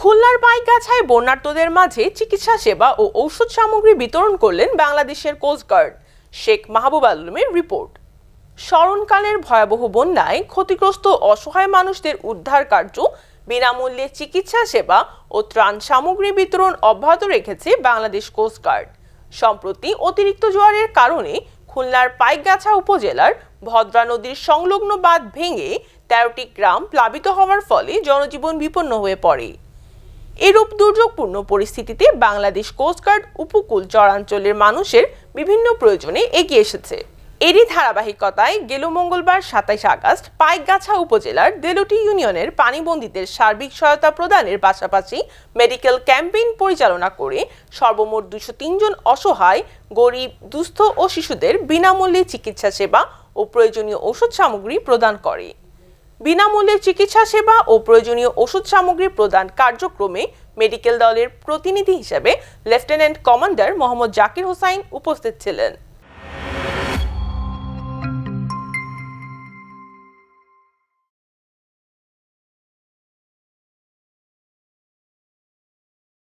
খুলনার বাইকগাছায় বন্যার্তদের মাঝে চিকিৎসা সেবা ও ঔষধ সামগ্রী বিতরণ করলেন বাংলাদেশের কোস্টগার্ড শেখ মাহবুব আলমের রিপোর্ট। স্মরণকালের ভয়াবহ বন্যায় ক্ষতিগ্রস্ত অসহায় মানুষদের উদ্ধার কার্য, বিনামূল্যে চিকিৎসা সেবা ও ত্রাণ সামগ্রী বিতরণ অব্যাহত রেখেছে বাংলাদেশ কোস্টগার্ড সম্প্রতি অতিরিক্ত জোয়ারের কারণে খুলনার পাইকগাছা উপজেলার ভদ্রা নদীর সংলগ্ন বাঁধ ভেঙে তেরোটি গ্রাম প্লাবিত হওয়ার ফলে জনজীবন বিপন্ন হয়ে পড়ে। এরূপ দুর্যোগপূর্ণ পরিস্থিতিতে বাংলাদেশ কোস্টগার্ড উপকূল চরাঞ্চলের মানুষের বিভিন্ন প্রয়োজনে এগিয়ে এসেছে। এরই ধারাবাহিকতায় গেল মঙ্গলবার সাতাইশ আগস্ট পাইকগাছা উপজেলার দেলুটি ইউনিয়নের পানিবন্দীদের সার্বিক সহায়তা প্রদানের পাশাপাশি মেডিকেল ক্যাম্পেইন পরিচালনা করে সর্বমোট দুশো জন অসহায়, গরিব, দুস্থ ও শিশুদের বিনামূল্যে চিকিৎসা সেবা ও প্রয়োজনীয় ওষুধ সামগ্রী প্রদান করে। বিনামূল্যে চিকিৎসা সেবা ও প্রয়োজনীয় ওষুধ সামগ্রী প্রদান কার্যক্রমে মেডিকেল দলের প্রতিনিধি হিসেবে লেফটেন্যান্ট কমান্ডার মোহাম্মদ জাকির হোসাইন উপস্থিত ছিলেন।